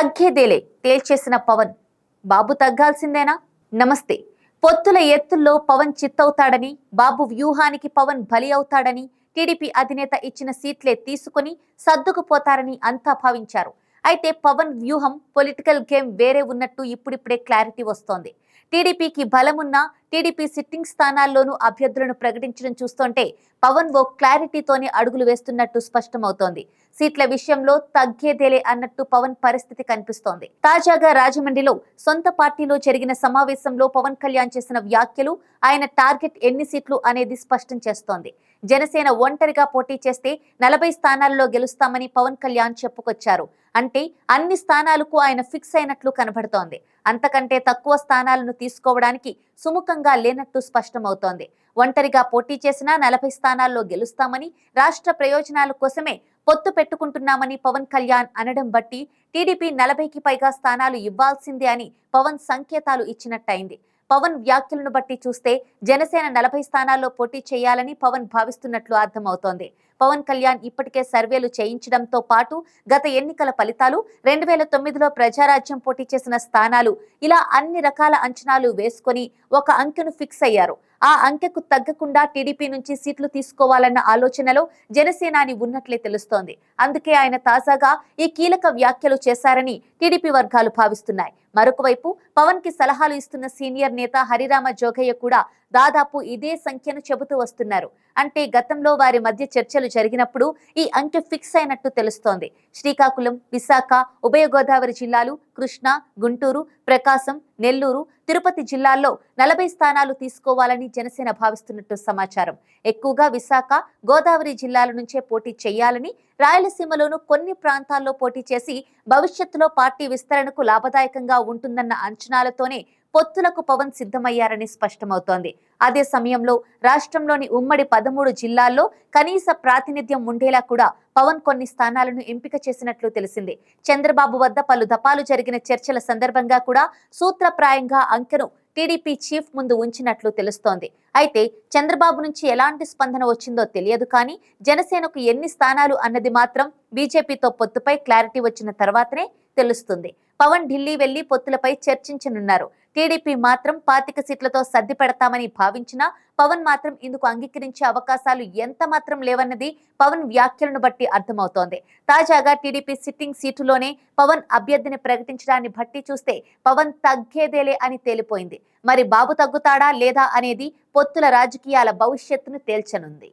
తగ్గేదేలే తేల్చేసిన పవన్. బాబు తగ్గాల్సిందేనా? నమస్తే. పొత్తుల ఎత్తుల్లో పవన్ చిత్తవుతాడని బాబు వ్యూహానికి పవన్ బలి అవుతాడని టీడీపీ అధినేత ఇచ్చిన సీట్లే తీసుకుని సర్దుకుపోతారని అంతా భావించారు. అయితే పవన్ వ్యూహం పొలిటికల్ గేమ్ వేరే ఉన్నట్టు ఇప్పుడిప్పుడే క్లారిటీ వస్తోంది. టీడీపీకి బలమున్నా టీడీపీ సిట్టింగ్ స్థానాల్లోనూ అభ్యర్థులను ప్రకటించడం చూస్తుంటే పవన్ ఓ క్లారిటీతోనే అడుగులు వేస్తున్నట్టు స్పష్టమవుతోంది. సీట్ల విషయంలో తగ్గేదేలే అన్నట్టు పవన్ పరిస్థితి కనిపిస్తోంది. తాజాగా రాజమండ్రిలో సొంత పార్టీలో జరిగిన సమావేశంలో పవన్ కళ్యాణ్ చేసిన వ్యాఖ్యలు ఆయన టార్గెట్ ఎన్ని సీట్లు అనేది స్పష్టం చేస్తోంది. జనసేన ఒంటరిగా పోటీ చేస్తే నలభై స్థానాల్లో గెలుస్తామని పవన్ కళ్యాణ్ చెప్పుకొచ్చారు. అంటే అన్ని స్థానాలకు ఆయన ఫిక్స్ అయినట్లు కనబడుతోంది. అంతకంటే తక్కువ స్థానాలను తీసుకోవడానికి సుముఖంగా లేనట్టు స్పష్టమవుతోంది. ఒంటరిగా పోటీ చేసినా నలభై స్థానాల్లో గెలుస్తామని రాష్ట్ర ప్రయోజనాల కోసమే పొత్తు పెట్టుకుంటున్నామని పవన్ కళ్యాణ్ అనడం బట్టి టీడీపీ నలభైకి పైగా స్థానాలు ఇవ్వాల్సిందే అని పవన్ సంకేతాలు ఇచ్చినట్టయింది. పవన్ వ్యాఖ్యలను బట్టి చూస్తే జనసేన నలభై స్థానాల్లో పోటీ చేయాలని పవన్ భావిస్తున్నట్లు అర్థమవుతోంది. పవన్ కళ్యాణ్ ఇప్పటికే సర్వేలు చేయించడంతో పాటు గత ఎన్నికల ఫలితాలు రెండు వేల తొమ్మిదిలో ప్రజారాజ్యం పోటీ చేసిన స్థానాలు ఇలా అన్ని రకాల అంచనాలు వేసుకొని ఒక అంకెను ఫిక్స్ అయ్యారు. ఆ అంకెకు తగ్గకుండా టీడీపీ నుంచి సీట్లు తీసుకోవాలన్న ఆలోచనలో జనసేనాని ఉన్నట్లే తెలుస్తోంది. అందుకే ఆయన తాజాగా ఈ కీలక వ్యాఖ్యలు చేశారని టీడీపీ వర్గాలు భావిస్తున్నాయి. మరొకవైపు పవన్కి సలహాలు ఇస్తున్న సీనియర్ నేత హరిరామ జోగయ్య కూడా దాదాపు ఇదే సంఖ్యను చెబుతూ వస్తున్నారు. అంటే గతంలో వారి మధ్య చర్చలు జరిగినప్పుడు ఈ అంకె ఫిక్స్ అయినట్టు తెలుస్తోంది. శ్రీకాకుళం విశాఖ ఉభయ గోదావరి జిల్లాలు కృష్ణా గుంటూరు ప్రకాశం నెల్లూరు తిరుపతి జిల్లాల్లో నలభై స్థానాలు తీసుకోవాలని జనసేన భావిస్తున్నట్టు సమాచారం. ఎక్కువగా విశాఖ గోదావరి జిల్లాల నుంచే పోటీ చేయాలని రాయలసీమలోనూ కొన్ని ప్రాంతాల్లో పోటీ చేసి భవిష్యత్తులో పార్టీ విస్తరణకు లాభదాయకంగా ఉంటుందన్న అంచనాలతోనే పొత్తులకు పవన్ సిద్ధమయ్యారని స్పష్టమవుతోంది. అదే సమయంలో రాష్ట్రంలోని ఉమ్మడి పదమూడు జిల్లాల్లో కనీస ప్రాతినిధ్యం ఉండేలా కూడా పవన్ కొన్ని స్థానాలను ఎంపిక చేసినట్లు తెలిసింది. చంద్రబాబు వద్ద పలు దపాలు జరిగిన చర్చల సందర్భంగా కూడా సూత్రప్రాయంగా అంకెను టీడీపీ చీఫ్ ముందు ఉంచినట్లు తెలుస్తోంది. అయితే చంద్రబాబు నుంచి ఎలాంటి స్పందన వచ్చిందో తెలియదు కానీ జనసేనకు ఎన్ని స్థానాలు అన్నది మాత్రం బీజేపీతో పొత్తుపై క్లారిటీ వచ్చిన తర్వాతనే తెలుస్తుంది. పవన్ ఢిల్లీ వెళ్ళి పొత్తులపై చర్చించనున్నారు. టీడీపీ మాత్రం పాతిక సీట్లతో సర్ది పెడతామని భావించినా పవన్ మాత్రం ఇందుకు అంగీకరించే అవకాశాలు ఎంత మాత్రం లేవన్నది పవన్ వ్యాఖ్యలను బట్టి అర్థమవుతోంది. తాజాగా టీడీపీ సిట్టింగ్ సీటులోనే పవన్ అభ్యర్థిని ప్రకటించడాన్ని బట్టి చూస్తే పవన్ తగ్గేదేలే అని తేలిపోయింది. మరి బాబు తగ్గుతాడా లేదా అనేది పొత్తుల రాజకీయాల భవిష్యత్తును తేల్చనుంది.